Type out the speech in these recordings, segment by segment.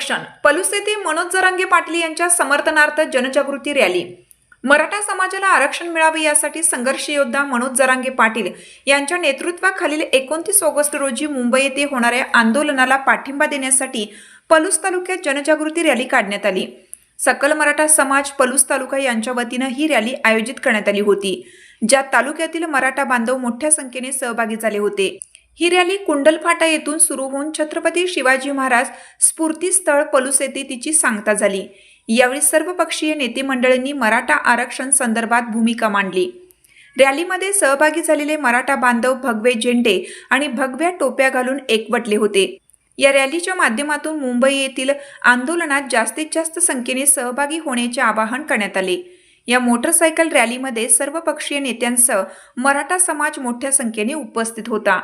आरक्षण पलूस येथे मनोज जरांगे पाटील यांच्या समर्थनार्थ जनजागृती रॅली. मराठा समाजाला आरक्षण मिळावे यासाठी संघर्ष योद्धा मनोज जरांगे पाटील यांच्या नेतृत्वाखालील एकोणतीस ऑगस्ट रोजी मुंबई येथे होणाऱ्या आंदोलनाला पाठिंबा देण्यासाठी पलूस तालुक्यात जनजागृती रॅली काढण्यात आली. सकल मराठा समाज पलूस तालुका यांच्या वतीनं ही रॅली आयोजित करण्यात आली होती ज्यात तालुक्यातील मराठा बांधव मोठ्या संख्येने सहभागी झाले होते. ही रॅली कुंडलफाटा येथून सुरू होऊन छत्रपती शिवाजी महाराज स्फूर्तीस्थळ पलूस येथे तिची सांगता झाली. यावेळी सर्वपक्षीय नेते मंडळींनी मराठा आरक्षण संदर्भात भूमिका मांडली. रॅलीमध्ये सहभागी झालेले मराठा बांधव भगवे झेंडे आणि भगव्या टोप्या घालून एकवटले होते. या रॅलीच्या माध्यमातून मुंबई येथील आंदोलनात जास्तीत जास्त संख्येने सहभागी होण्याचे आवाहन करण्यात आले. या मोटरसायकल रॅलीमध्ये सर्वपक्षीय नेत्यांसह मराठा समाज मोठ्या संख्येने उपस्थित होता.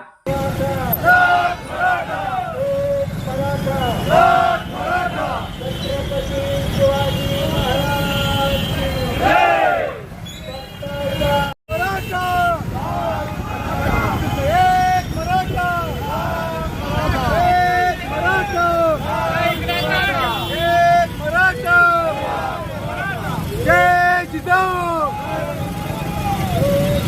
एक मराठा जय जिजाऊ